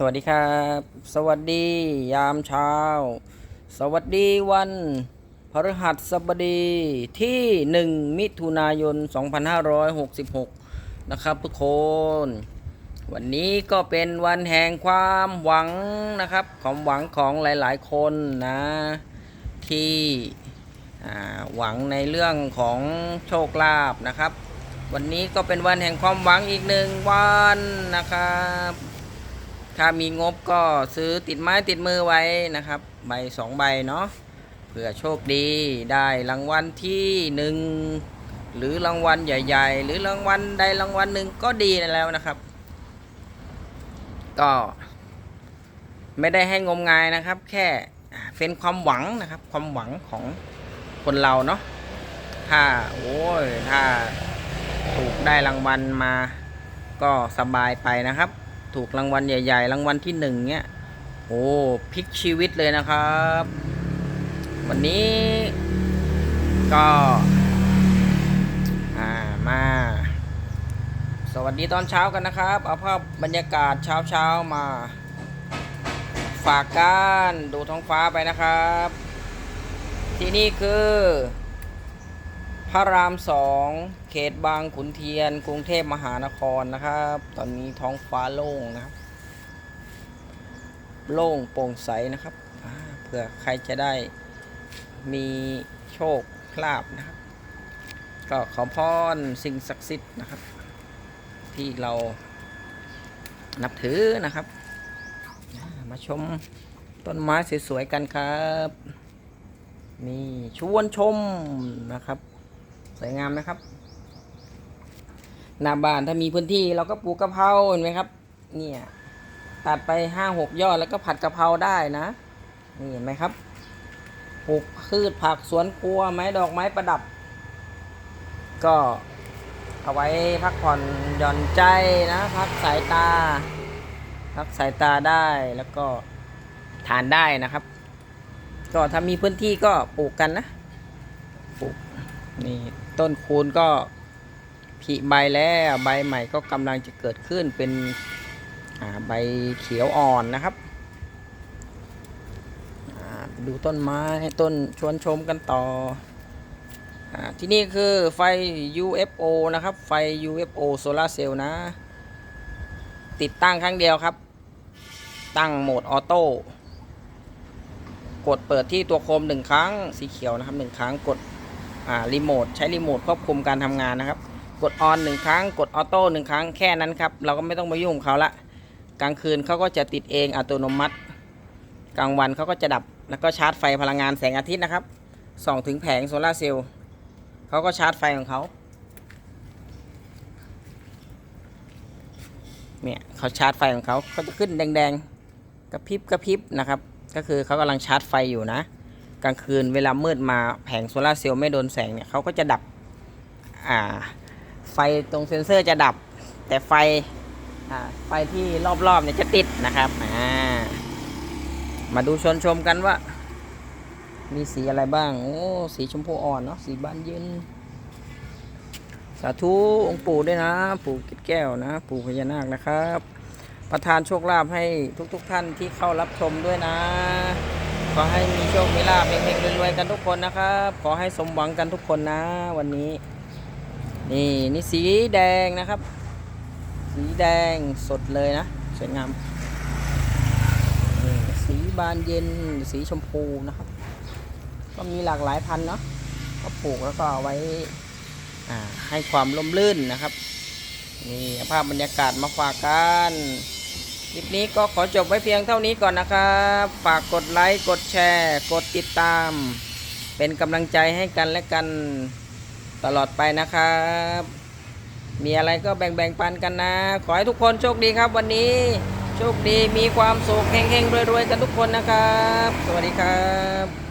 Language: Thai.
สวัสดีครับ สวัสดียามเช้า สวัสดีวันพฤหัสบดีที่ 1 มิถุนายน 2566 นะครับทุกคน วันนี้ก็เป็นวันแห่งความหวังนะครับ ความหวังของหลายๆ คนนะ ที่หวังในเรื่องของโชคลาภนะครับ วันนี้ก็เป็นวันแห่งความหวังอีกหนึ่งวันนะครับ ถ้ามีงบก็ซื้อติดไม้ติดมือไว้นะครับ ใบสองใบเนาะเผื่อโชคดีได้รางวัลที่หนึ่งหรือรางวัลใหญ่ ๆ หรือรางวัลใดรางวัลหนึ่งก็ดีแล้วนะครับ ก็ ไม่ได้ให้งมงายนะครับ แค่เป็นความหวังนะครับ ความหวังของคนเราเนาะถ้าโอ้ยถ้าถูกได้รางวัลมาก็สบายไปนะครับ ถูกรางวัลใหญ่ ๆ รางวัลที่หนึ่งเนี้ยโอ้พลิกชีวิตเลยนะครับ วันนี้ ก็ามาสวัสดีตอนเช้ากันนะครับ เอาภาพบรรยากาศเช้าเช้าๆมา ฝากกันดูท้องฟ้าไปนะครับ ที่นี่คือ พระรามสองเขตบางขุนเทียน กรุงเทพมหานครนะครับ ตอนนี้ท้องฟ้าโล่งนะครับ โล่งโปร่งใสนะครับเผื่อใครจะได้มีโชคลาภนะครับ ก็ขอพรสิ่งศักดิ์สิทธิ์นะครับ ที่เรานับถือนะครับ มาชมต้นไม้สวยๆกันครับ นี่ชวนชมนะครับ สวยงามนะครับ หน้าบ้านถ้ามีพื้นที่เราก็ปลูกกะเพราเห็นไหมครับ เนี่ยตัดไปห้าหกยอดแล้วก็ผัดกะเพราได้นะ นี่เห็นไหมครับปลูกพืชผักสวนครัวไม้ดอกไม้ประดับ ก็เอาไว้พักผ่อนหย่อนใจนะ พักสายตา พักสายตาได้แล้วก็ทานได้นะครับ ก็ถ้ามีพื้นที่ก็ปลูกกันนะปลูก นี่ต้นคูณก็ผลิใบแล้วใบใหม่ก็กำลังจะเกิดขึ้นเป็นใบเขียวอ่อนนะครับดูต้นไม้ต้นชวนชมกันต่ออที่นี่คือไฟ UFO นะครับ ไฟ UFO โซลาเซลล์นะ ติดตั้งครั้งเดียวครับ ตั้งโหมดออโต้กดเปิดที่ตัวโคมหนึ่งครั้งสีเขียวนะครับหนึ่งครั้งกด รีโมทใช้รีโมทควบคุมการทำงานนะครับ กดออนหนึ่งครั้ง กดออโต้หนึ่งครั้งแค่นั้นครับ เราก็ไม่ต้องไปยุ่งเขาละกลางคืนเขาก็จะติดเองอัตโนมัติ กลางวันเขาก็จะดับแล้วก็ชาร์จไฟพลังงานแสงอาทิตย์นะครับส่องถึงแผงโซลาเซลล์เขาก็ชาร์จไฟของเขาเนี่ยเขาชาร์จไฟของเขาเขาจะขึ้นแดงๆกระพริบกระพริบนะครับ ก็คือเขากำลังชาร์จไฟอยู่นะ กลางคืนเวลามืดมาแผงโซลาเซลล์ไม่โดนแสงเนี่ยเขาก็จะดับอ่าไฟตรงเซ็นเซอร์จะดับ แต่ไฟอ่าไฟที่รอบๆเนี่ยจะติดนะครับอ่ามาดูชนชมกันว่า มีสีอะไรบ้าง โอ้สีชมพูอ่อนเนาะสีบานเย็น สาธุองค์ปู่ด้วยนะ ปู่กิดแก้วนะ ปู่พญานาคนะครับ ประทานโชคลาภให้ทุกๆทท่านที่เข้ารับชมด้วยนะ อให้มีโชค มีลาภเฮงๆรวยๆกันทุกคนนะครับ ขอให้สมหวังกันทุกคนนะ วันนี้ นี่นี่สีแดงนะครับ สีแดงสดเลยนะสวยงามนี่สีบานเย็นสีชมพูนะครับ ก็มีหลากหลายพันธุ์เนาะก็ปลูกแล้วก็เอาไว้อ่าให้ความร่มรื่นนะครับ นี่ภาพบรรยากาศมาฝากกัน คลิปนี้ก็ขอจบไว้เพียงเท่านี้ก่อนนะครับฝากกดไลค์กดแชร์ กดติดตาม เป็นกำลังใจให้กันและกันตลอดไปนะครับ มีอะไรก็แบ่งๆปันกันนะ ขอให้ทุกคนโชคดีครับวันนี้โชคดีมีความสุขเฮงๆรวยๆกันทุกคนนะครับ สวัสดีครับ